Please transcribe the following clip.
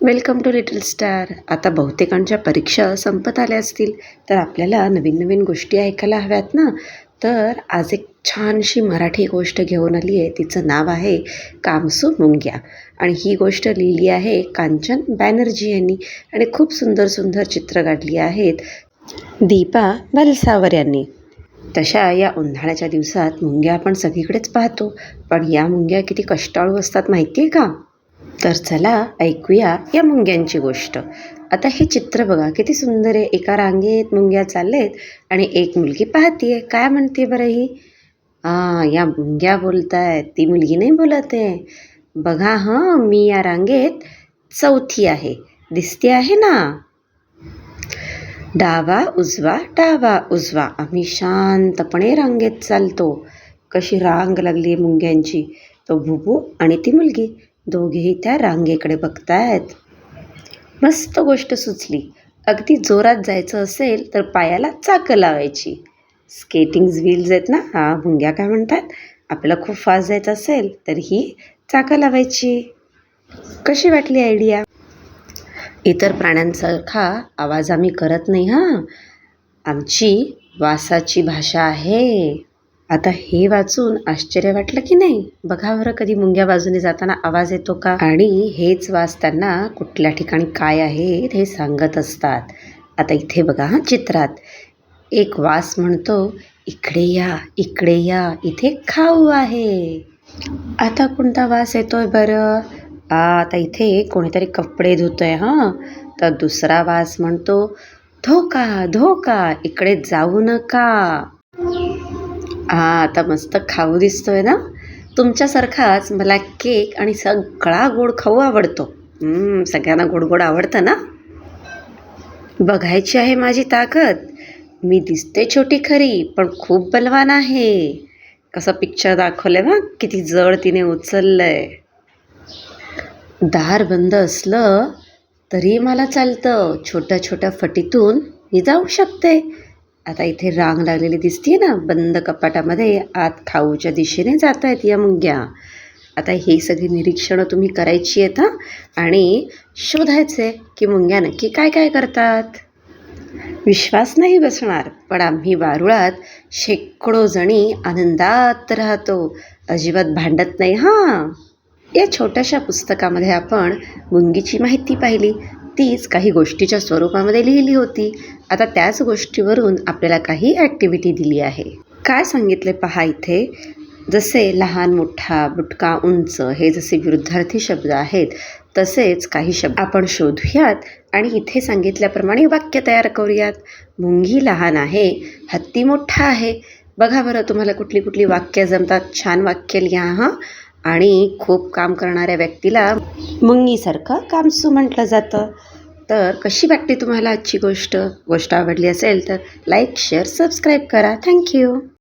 Welcome to little star. आता बहुतेकांच्या परीक्षा संपत आल्या असतील तर आपल्याला नवीन नवीन गोष्टी ऐकायला हव्यात ना? तर आज एक छानशी मराठी गोष्ट घेऊन आली आहे. तिचं नाव आहे कामसू मुंग्या. आणि ही गोष्ट लिहिली आहे कांचन बॅनर्जी यांनी. आणि खूप सुंदर सुंदर चित्र काढली आहेत दीपा बलसावर यांनी. तशा या उन्हाळ्याच्या दिवसात मुंग्या आपण सगळीकडेच पाहतो. पण या मुंग्या किती कष्टाळू असतात माहिती आहे का? तर चला ऐकूया या मुंग्यांची गोष्ट. आता हे चित्र बघा किती सुंदर आहे. एका रांगेत मुंग्या चाललेत आणि एक मुलगी पाहतीये. काय म्हणते बरं ही? हां या मुंग्या बोलतायत. ती मुलगी नाही बोलत आहे. बघा हां मी या रांगेत चौथी आहे. दिसते आहे ना? डावा उजवा डावा उजवा. आम्ही शांतपणे रांगेत चालतो. कशी रांग लागली आहे मुंग्यांची. तो भुबू आणि ती मुलगी. दोघेही त्या रांगेकडे बघतायत. मस्त गोष्ट सुचली. अगदी जोरात जायचं असेल तर पायाला चाकं लावायची. स्केटिंग्ज व्हील्स आहेत ना? हा मुंग्या काय म्हणतात? आपल्याला खूप फास्ट जायचं असेल तर ही चाकं लावायची. कशी वाटली आयडिया? इतर प्राण्यांसारखा आवाज आम्ही करत नाही हां. आमची वासाची भाषा आहे. आता हे वाचून आश्चर्य वाटलं की नाही? बघा बरं कधी मुंग्या बाजूने जाताना आवाज येतो का? आणि हेच वास त्यांना कुठल्या ठिकाणी काय आहे हे सांगत असतात. आता इथे बघा हां चित्रात. एक वास म्हणतो इकडे या इकडे या इथे खाऊ आहे. आता कोणता वास येतोय बरं? आता इथे कोणीतरी कपडे धुतोय हां. तर दुसरा वास म्हणतो धोका धोका इकडे जाऊ नका. हा आता मस्त खाऊ दिसतोय ना? तुमच्यासारखाच मला केक आणि सगळा गोड खाऊ आवडतो. सगळ्यांना गोड गोड आवडतं ना? बघायची आहे माझी ताकद. मी दिसते छोटी खरी पण खूप बलवान आहे. कसं पिक्चर दाखवलंय ना किती जड तिने उचललंय. दार बंद असलं तरी मला चालतं. छोट्या छोट्या फटीतून मी जाऊ शकते. आता इथे रांग लागलेली दिसते ना बंद कपाटामध्ये आत खाऊच्या दिशेने जात आहेत या मुंग्या आता ही सगळी निरीक्षणं तुम्ही करायची आहेत हां? आणि शोधायचे की मुंग्या नक्की काय काय करतात. विश्वास नाही बसणार पण आम्ही वारुळात शेकडो जणी आनंदात राहतो. अजिबात भांडत नाही हां? या छोट्याशा पुस्तकामध्ये आपण मुंगीची माहिती पाहिली. तीच काही गोष्टीच्या स्वरूपामध्ये लिहिली होती. आता त्याच गोष्टीवरून आपल्याला काही ॲक्टिव्हिटी दिली आहे. काय सांगितले पहा इथे? जसे लहान मोठा बुटका उंच हे जसे विरुद्धार्थी शब्द आहेत तसेच काही शब्द आपण शोधूयात आणि इथे सांगितल्याप्रमाणे वाक्य तयार करूयात. मुंगी लहान आहे हत्ती मोठा आहे. बघा बरं तुम्हाला कुठली कुठली वाक्य जमतात? छान वाक्य लिहा हां. आणि खूप काम करणाऱ्या व्यक्तीला मुंगीसारखं कामसू म्हटलं जातं. तर कशी वाटते तुम्हाला आजची गोष्ट? गोष्ट आवडली असेल तर लाईक शेअर सबस्क्राईब करा. Thank you